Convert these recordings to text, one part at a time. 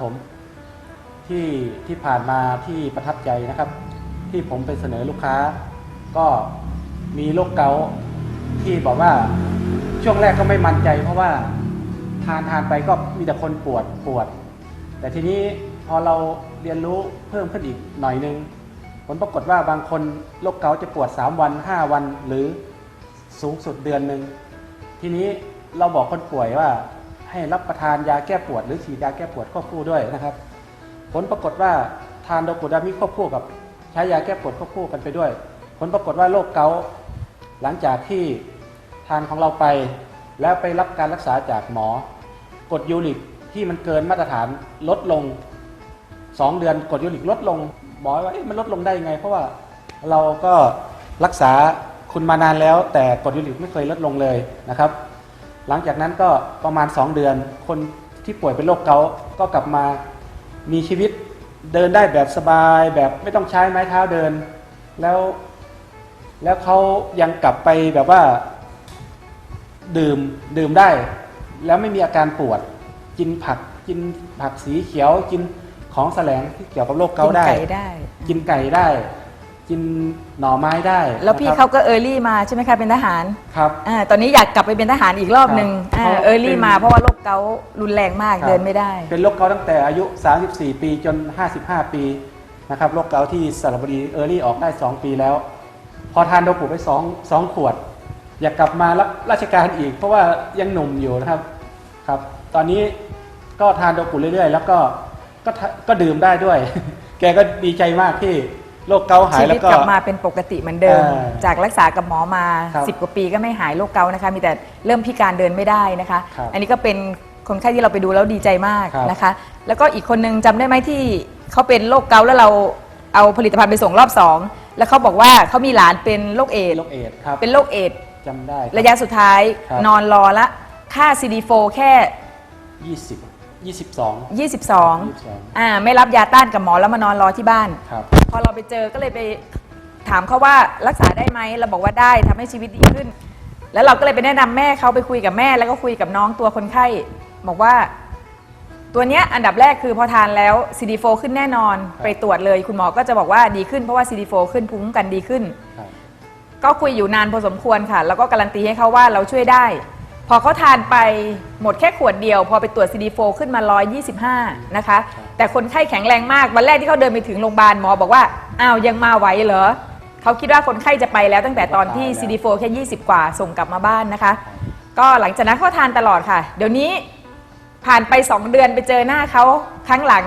ผมที่ที่ผ่านมาที่ประทับใจนะครับ ที่ผมไปเสนอลูกค้า ก็มีโรคเกาต์ที่บอกว่าช่วงแรกก็ไม่มั่นใจ เพราะว่าทานทานไปก็มีแต่คนปวดปวด แต่ทีนี้พอเราเรียนรู้เพิ่มขึ้นอีกหน่อยนึงผลปรากฏว่าบางคนโรคเกาต์จะปวด 3 วัน 5 วันหรือสูงสุดเดือนหนึ่งทีนี้เราบอกคนป่วยว่า ให้รับประทานยาแก้ปวด หรือฉีดยาแก้ปวดควบคู่ด้วยนะครับ ผลปรากฏว่าทานโดกูดามิควบคู่กับใช้ยาแก้ปวดควบคู่กันไปด้วย ผลปรากฏว่าโรคเกาต์หลังจากที่ทานของเราไป แล้วไปรับการรักษาจากหมอกดยูริกที่มันเกินมาตรฐานลดลง 2 เดือนกดยูริกลดลงหมอว่ามันลดลงได้ยังไง เพราะว่าเราก็รักษาคุณมานานแล้ว แต่กดยูริกไม่เคยลดลงเลยนะครับ หลังจากนั้นก็ประมาณ 2 เดือน คนที่ป่วยเป็นโรคเกาต์ก็กลับมามีชีวิตเดินได้แบบสบายแบบไม่ต้องใช้ไม้เท้าเดิน แล้ว แล้วเขายังกลับไปแบบว่า ดื่มดื่มได้ แล้วไม่มีอาการปวด กินผักกินผักสีเขียวกินของแสลงที่เกี่ยวกับโรคเกาต์ได้ กินไก่ได้ กินไก่ได้กินหน่อไม้ได้แล้วพี่นะครับเขาก็เออร์ลี่มาใช่ไหมคะเป็นทหารครับอ่าตอนนี้อยากกลับไปเป็นทหารอีกรอบหนึ่งครับอ่าเขาเออร์ลี่เป็น มาเพราะว่าโรคเกาต์รุนแรงมากครับเดินไม่ได้ เป็นโรคเกาต์ตั้งแต่อายุ 34 ปีจน 55 ปีนะครับโรคเกาต์ที่สระบุรีเออร์ลี่ออกได้ 2 ปีแล้ว พอทานโดปูไป2 2ขวด อยากกลับมารับราชการอีก เพราะว่ายังหนุ่มอยู่นะครับครับ ตอนนี้ก็ทานโดปูเรื่อยๆ แล้วก็ก็ทะก็ดื่มได้ด้วย แกก็ดีใจมากที่ โรคเกาต์หายชีแล้วิตวก็ กลับมาเป็นปกติเหมือนเดิมเออจากรักษากับหมอมา ครับ10 กว่าปีก็ไม่หายโรคเกาต์นะคะ มีแต่เริ่มพิการเดินไม่ได้นะคะ ครับอันนี้ก็เป็นคนไข้ที่เราไปดูแล้วดีใจมากครับนะคะ แล้วก็อีกคนนึงจำได้ไหมที่เขาเป็นโรคเกาต์แล้วเราเอาผลิตภัณฑ์ไปส่งรอบสองแล้วเขาบอกว่าเขามีหลานเป็นโรคเอดส์โรคเอดส์ครับ เป็นโรคเอดส์จำได้คบระยะสุดท้ายครับ นอนรอละค่า CD4 แค่ 20 22 22 อ่าไม่รับยาต้านกับหมอแล้วมานอนรอที่บ้าน ครับ พอเราไปเจอก็เลยไปถามเขาว่ารักษาได้ไหมเราบอกว่าได้ทำให้ชีวิตดีขึ้น แล้วเราก็เลยไปแนะนำแม่เขาไปคุยกับแม่แล้วก็คุยกับน้องตัวคนไข้ บอกว่า ตัวเนี้ยอันดับแรกคือพอทานแล้ว CD4 ขึ้นแน่นอนครับ ไปตรวจเลย คุณหมอก็จะบอกว่าดีขึ้นเพราะว่า CD4 ขึ้นภูมิคุ้มกันดีขึ้น ครับ ก็คุยอยู่นานพอสมควรค่ะ แล้วก็การันตีให้เขาว่าเราช่วยได้ พอเขาทานไปหมดแค่ขวดเดียว พอไปตรวจ CD4 ขึ้นมา 125 นะคะ แต่คนไข้แข็งแรงมาก วันแรกที่เขาเดินไปถึงโรงพยาบาลหมอบอกว่า อ้าว ยังมาไหวเหรอเขาคิดว่าคนไข้จะไปแล้วตั้งแต่ตอนที่ CD4 แค่ 20 กว่าส่งกลับมาบ้านนะคะ ก็หลังจากนั้นเขาทานตลอดค่ะ เดี๋ยวนี้ผ่านไป 2 เดือนไปเจอหน้าเขาครั้งหลัง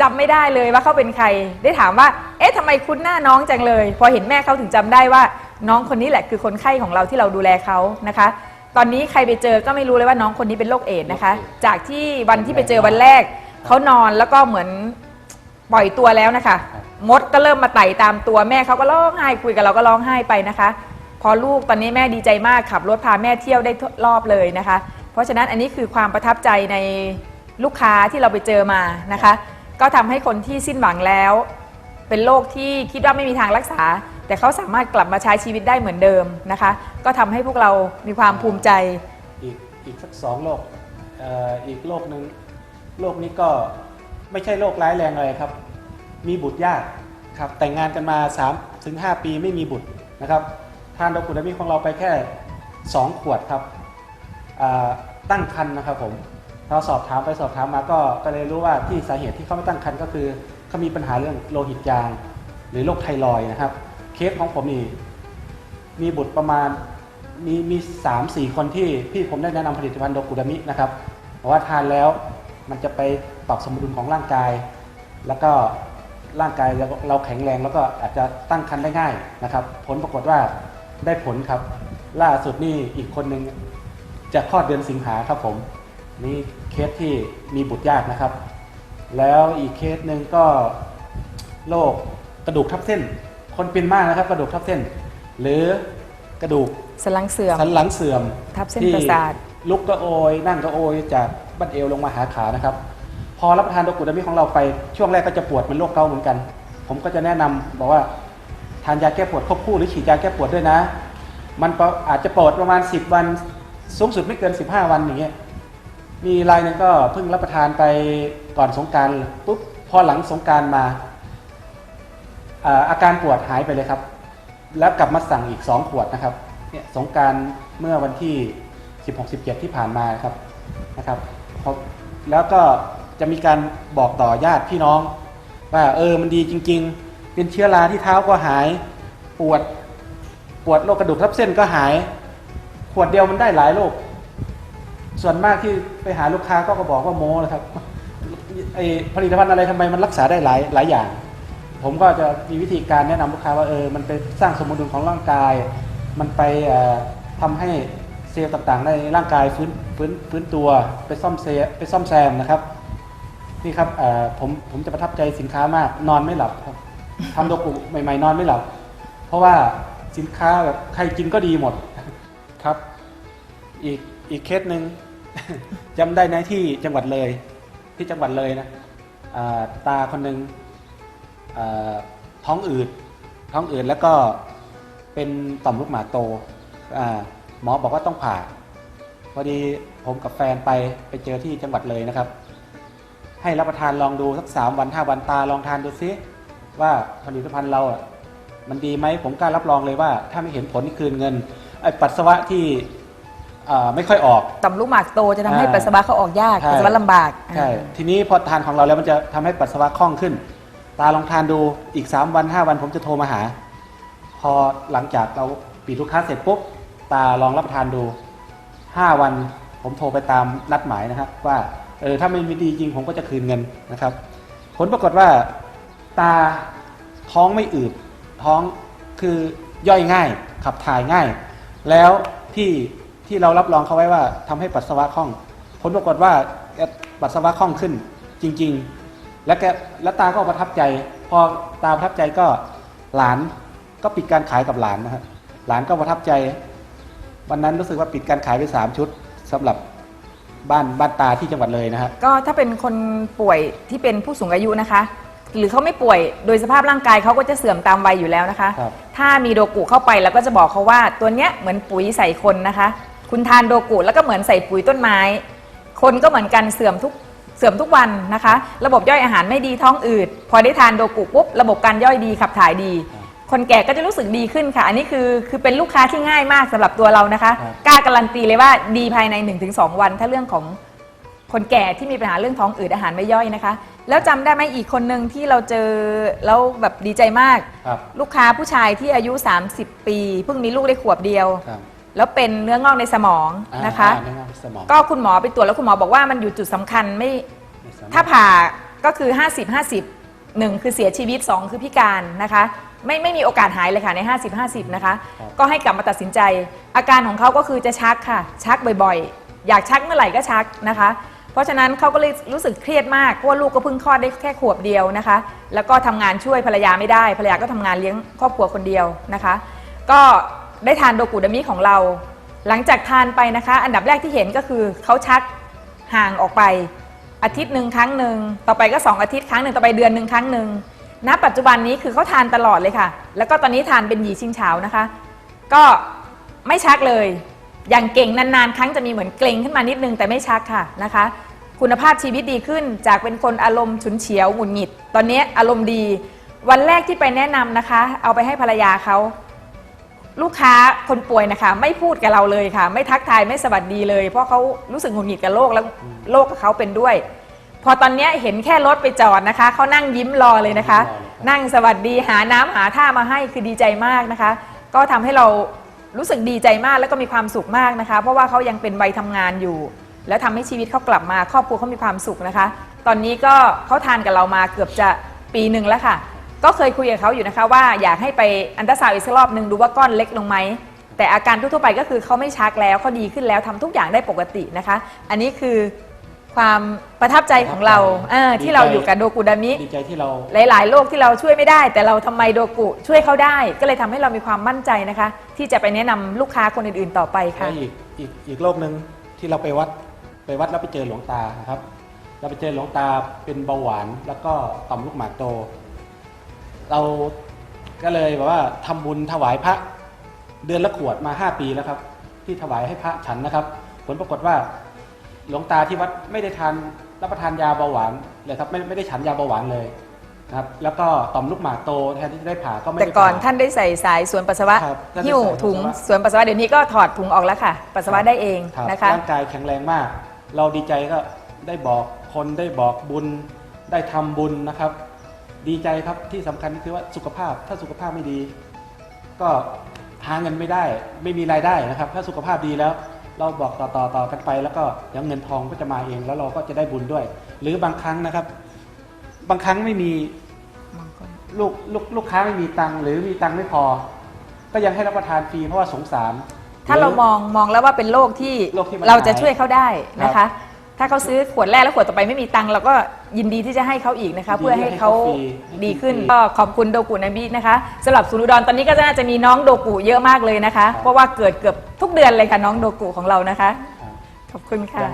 จำไม่ได้เลยว่าเขาเป็นใคร ได้ถามว่า เอ๊ะทำไมคุ้นหน้าน้องจังเลย พอเห็นแม่เขาถึงจำได้ว่าน้องคนนี้แหละคือคนไข้ของเราที่เราดูแลเขานะคะ ตอนนี้ใครไปเจอก็ไม่รู้เลยว่าน้องคนนี้เป็นโรคเอดส์นะคะ จากที่วันที่ไปเจอวันแรก เขานอนแล้วก็เหมือนปล่อยตัวแล้วนะคะครับมดก็เริ่มมาไต่ตามตัวแม่เขาก็ร้องไห้คุยกับเราก็ร้องไห้ไปนะคะ พอลูกตอนนี้แม่ดีใจมากขับรถพาแม่เที่ยวได้ทุกรอบเลยนะคะ เพราะฉะนั้นอันนี้คือความประทับใจในลูกค้าที่เราไปเจอมานะคะ ก็ทำให้คนที่สิ้นหวังแล้ว เป็นโรคที่คิดว่าไม่มีทางรักษา แต่เขาสามารถกลับมาใช้ชีวิตได้เหมือนเดิมนะคะ ก็ทำให้พวกเรามีความภูมิใจ อีกอีกสักสองโรคเอ่ออีกโรคหนึ่งโรคนี้ก็ไม่ใช่โรคร้ายแรงอะไรครับ มีบุตรยากครับแต่งงานกันมา3ถึง5ปีไม่มีบุตรนะครับทานโดกุดามิของเราไปแค่ 2 ขวดครับอ่าตั้งครรภ์นะครับผมเราสอบถามไปสอบถามมาก็ก็เลยรู้ว่าที่สาเหตุที่เขาไม่ตั้งครรภ์ก็คือเขามีปัญหาเรื่องโลหิตจาง หรือโรคไทรอยด์นะครับ สของผมนี่มีบุตรประมาณมีมีสามสี่คนที่พี่ผมได้แนะนำผลิตภัณฑ์โดกุดามินะครับเพราะว่าทานแล้วมันจะไปปรับสมดุลของร่างกาย แล้วก็ร่างกายเราเราแข็งแรงแล้วก็อาจจะตั้งครรภ์ได้ง่ายนะครับ ผลปรากฏว่าได้ผลครับ ล่าสุดนี่อีกคนหนึ่งจะคลอดเดือนสิงหาครับผมนี่เคสที่มีบุตรยากนะครับ แล้วอีกเคสหนึ่งก็โรคกระดูกทับเส้น คนเป็นมากนะครับกระดูกทับเส้น หรือกระดูกสนหลังเสื่อม สันหลังเสื่อมทับเส้นที่ประสาทลุกก็โอยนั่งก็โอยจากบั้นเอวลงมาหาขานะครับ พอรับประทานโดกุดามิของเราไปช่วงแรกก็จะปวดเหมือนโรคเกาต์เหมือนกัน ผมก็จะแนะนำบอกว่าทานยาแก้ปวดควบคู่หรือฉีดยาแก้ปวดด้วยนะ มันก็อาจจะปวดประมาณ 10 วันสูงสุดไม่เกิน 15 วันอย่างเงี้ย มีรายหนึงก็เพิ่งรับประทานไปก่อนสงกรารปุ๊บพอหลังสงกรารมา อาการปวดหายไปเลยครับ แล้วกลับมาสั่งอีก 2 ขวดนะครับเนี่ยสงการเมื่อวันที่ 16-17 ที่ผ่านมาครับนะครับ แล้วก็จะมีการบอกต่อญาติพี่น้อง ว่าเออมันดีจริง ๆ เป็นเชื้อราที่เท้าก็หายปวดปวดโรคกระดูกทับเส้นก็หาย ขวดเดียวมันได้หลายโรคส่วนมากที่ไปหาลูกค้าก็ก็บอกว่าโม้นะครับไอผลิตภัณฑ์อะไรทำไมมันรักษาได้หลายหลายอย่าง ผมก็จะมีวิธีการแนะนำลูกค้าว่าเออมันไปสร้างสมดุลของร่างกาย มันไปเอ่อทำให้เซลล์ต่างๆในร่างกายฟื้นฟื้นฟื้นตัวไปซ่อมเซลไปซ่อมแซมนะครับนี่ครับผมผมจะประทับใจสินค้ามากนอนไม่หลับครับทำโดกุใหม่ๆ นอนไม่หลับ เพราะว่าสินค้าแบบใครกินก็ดีหมดครับ อีกอีกเคสหนึ่งจำได้นะที่จังหวัดเลย ที่จังหวัดเลยนะตาคนหนึ่ง ท้องอืดท้องอืดแล้วก็เป็นต่อมลูกหมากโตอ่าหมอบอกว่าต้องผ่าพอดีผมกับแฟนไปไปเจอที่จังหวัดเลยนะครับ ให้รับประทานลองดูสักสามวันห้าวันตาลองทานดูซิว่าผลิตภัณฑ์เราอะมันดีไหมผมกล้ารับรองเลยว่า ถ้าไม่เห็นผลนี่คืนเงินไอ้ปัสสาวะที่อ่าไม่ค่อยออกต่อมลูกหมากโตจะทำให้อ่าปัสสาวะเขาออกยากใช่ปัสสาวะลำบากใช่อ่าทีนี้พอทานของเราแล้วมันจะทำให้ปัสสาวะคล่องขึ้น ตาลองทานดูอีก 3 วัน 5 วันผมจะโทรมาหา พอหลังจากเราปิดลูกค้าเสร็จปุ๊บ ตาลองรับประทานดู 5 วันผมโทรไปตามนัดหมายนะครับ ว่าเออถ้าไม่มีดีจริงผมก็จะคืนเงินนะครับ ผลปรากฏว่าตาท้องไม่อืดท้องคือย่อยง่าย ขับถ่ายง่าย แล้วที่ที่เรารับรองเขาไว้ว่าทำให้ปัสสาวะคล่อง ผลปรากฏว่าปัสสาวะคล่องขึ้นจริง ๆ และแกและตาก็ประทับใจ พอตาประทับใจก็หลานก็ปิดการขายกับหลานนะครับหลานก็ประทับใจ วันนั้นรู้สึกว่าปิดการขายไปสามชุดสำหรับบ้านบ้านตาที่จังหวัดเลยนะฮะก็ถ้าเป็นคนป่วยที่เป็นผู้สูงอายุนะคะ หรือเขาไม่ป่วยโดยสภาพร่างกายเขาก็จะเสื่อมตามวัยอยู่แล้วนะคะครับถ้ามีโดกุเข้าไปเราก็จะบอกเขาว่าตัวเนี้ยเหมือนปุ๋ยใส่คนนะคะ คุณทานโดกุแล้วก็เหมือนใส่ปุ๋ยต้นไม้ คนก็เหมือนกันเสื่อมทุก เสื่อมทุกวันนะคะ ระบบย่อยอาหารไม่ดีท้องอืด พอได้ทานโดกุปุ๊บระบบการย่อยดีขับถ่ายดี คนแก่ก็จะรู้สึกดีขึ้นค่ะ อันนี้คือคือเป็นลูกค้าที่ง่ายมากสำหรับตัวเรานะคะครับกล้าการันตีเลยว่าดีภายใน 1-2 วัน ถ้าเรื่องของคนแก่ที่มีปัญหาเรื่องท้องอืดอาหารไม่ย่อยนะคะ แล้วจำได้ไหมอีกคนหนึ่งที่เราเจอแล้วแบบดีใจมากครับลูกค้าผู้ชายที่อายุ 30 ปี เพิ่งมีลูกได้ขวบเดียวครับ แล้วเป็นเนื้องอกในสมองนะคะ อ่าอ่าในสมองก็คุณหมอไปตรวจแล้วคุณหมอบอกว่ามันอยู่จุดสำคัญไม่ในสมองถ้าผ่าก็คือ 50 50หนึ่งคือเสียชีวิต 2 คือพิการนะคะ ไม่ไม่มีโอกาสหายเลยค่ะใน 50 50 นะคะ ครับก็ให้กลับมาตัดสินใจ อาการของเขาก็คือจะชักค่ะ ชักบ่อยๆ อยากชักเมื่อไหร่ก็ชักนะคะ เพราะฉะนั้นเขาก็เลยรู้สึกเครียดมากเพราะว่าลูกก็เพิ่งคลอดได้แค่ขวบเดียวนะคะ แล้วก็ทำงานช่วยภรรยาไม่ได้ ภรรยาก็ทำงานเลี้ยงครอบครัวคนเดียวนะคะ ก็ ได้ทานโดกุดามิของเรา หลังจากทานไปนะคะ อันดับแรกที่เห็นก็คือเขาชักห่างออกไป อาทิตย์หนึ่งครั้งหนึ่งต่อไปก็ 2 อาทิตย์ครั้งหนึ่งต่อไปเดือนหนึ่งครั้งหนึ่งณปัจจุบันนี้คือเขาทานตลอดเลยค่ะ แล้วก็ตอนนี้ทานเป็นหยีชิงเฉานะคะ ก็ไม่ชักเลย อย่างเก่งนานๆ ครั้งจะมีเหมือนเกรงขึ้นมานิดนึงแต่ไม่ชักค่ะนะคะ คุณภาพชีวิตดีขึ้นจากเป็นคนอารมณ์ฉุนเฉียวหงุดหงิด ตอนนี้อารมณ์ดี วันแรกที่ไปแนะนำนะคะ เอาไปให้ภรรยาเขา ลูกค้าคนป่วยนะคะ ไม่พูดกับเราเลยค่ะ ไม่ทักทายไม่สวัสดีเลย เพราะเขารู้สึกหงุดหงิดกับโรคแล้วโรคกับเขาเป็นด้วย พอตอนเนี้ยเห็นแค่รถไปจอดนะคะเขานั่งยิ้มรอเลยนะคะรอเลยครับนั่งสวัสดีหาน้ำหาท่ามาให้คือดีใจมากนะคะ ก็ทำให้เรารู้สึกดีใจมากแล้วก็มีความสุขมากนะคะ เพราะว่าเขายังเป็นวัยทำงานอยู่ แล้วทำให้ชีวิตเขากลับมา ครอบครัวเขามีความสุขนะคะ ตอนนี้ก็เขาทานกับเรามาเกือบจะปีหนึ่งแล้วค่ะ ก็เคยคุยกับเขาอยู่นะคะว่าอยากให้ไปอันตราซาวด์อีกสักรอบหนึ่งดูว่าก้อนเล็กลงไหมแต่อาการทั่วๆไปก็คือเขาไม่ชักแล้วเขาดีขึ้นแล้วทำทุกอย่างได้ปกตินะคะ อันนี้คือความประทับใจของเราเออที่เราอยู่กับโดกุดามิ ดีใจที่เรา หลาย ๆ โรคที่เราช่วยไม่ได้ แต่เราทำไมโดกุช่วยเขาได้ ก็เลยทำให้เรามีความมั่นใจนะคะ ที่จะไปแนะนำลูกค้าคนอื่น ๆ ต่อไปค่ะ และอีกอีกอีกโรคหนึ่งที่เราไปวัดไปวัดแล้วไปเจอหลวงตานะครับ เราไปเจอหลวงตาเป็นเบาหวาน แล้วก็ต่อมลูกหมากโต เราก็เลยแบบว่าทำบุญถวายพระเดือนละขวดมา 5 ปีแล้วครับ ที่ถวายให้พระฉันนะครับ ผลปรากฏว่าหลวงตาที่วัดไม่ได้ทานรับประทานยาเบาหวานเลยครับไม่ไม่ได้ฉันยาเบาหวานเลยนะครับแล้วก็ต่อมลูกหมากโตแทนที่จะได้ผ่าก็ไม่ได้แต่ก่อนผ่ท่านได้ใส่สายสวนปัสสาวะครับท่านได้หิ้วใส่ถุงปัสสาวะสวนปัสสาวะเดี๋ยวนี้ก็ถอดถุงออกแล้วค่ะ ปัสสาวะได้เองรับนะคะ ร่างกายแข็งแรงมาก เราดีใจก็ได้บอกคนได้บอกบุญได้ทำบุญนะครับ ดีใจครับที่สำคัญคือว่าสุขภาพถ้าสุขภาพไม่ดี ก็หาเงินไม่ได้ ไม่มีรายได้นะครับ ถ้าสุขภาพดีแล้ว เราบอกต่อต่อต่อกันไป แล้วก็เดี๋ยวเงินทองก็จะมาเองแล้วเราก็จะได้บุญด้วย หรือบางครั้งนะครับ บางครั้งไม่มีลูกลูกลูกค้าไม่มีตังค์หรือมีตังค์ไม่พอ ก็ยังให้รับประทานฟรีเพราะว่าสงสาร ถ้าเราหมองมองแล้วว่าเป็นโรคที่โรคที่มันเราจะหายช่วยเขาได้นะครัคะบ ถ้าเขาซื้อขวดแรกแล้วขวดต่อไปไม่มีตังค์เราก็ยินดีที่จะให้เขาอีกนะคะยินดีเพื่อให้เขาให้เขาฟรีให้ดีขึ้นฟรีก็ขอบคุณโดกุนาบินะคะสำหรับศูนย์อุดรตอนนี้ก็น่าจะมีน้องโดกุเยอะมากเลยนะคะครับเพราะว่าเกิดเกือบทุกเดือนเลยค่ะน้องโดกุของเรานะคะครับขอบคุณค่ะยัง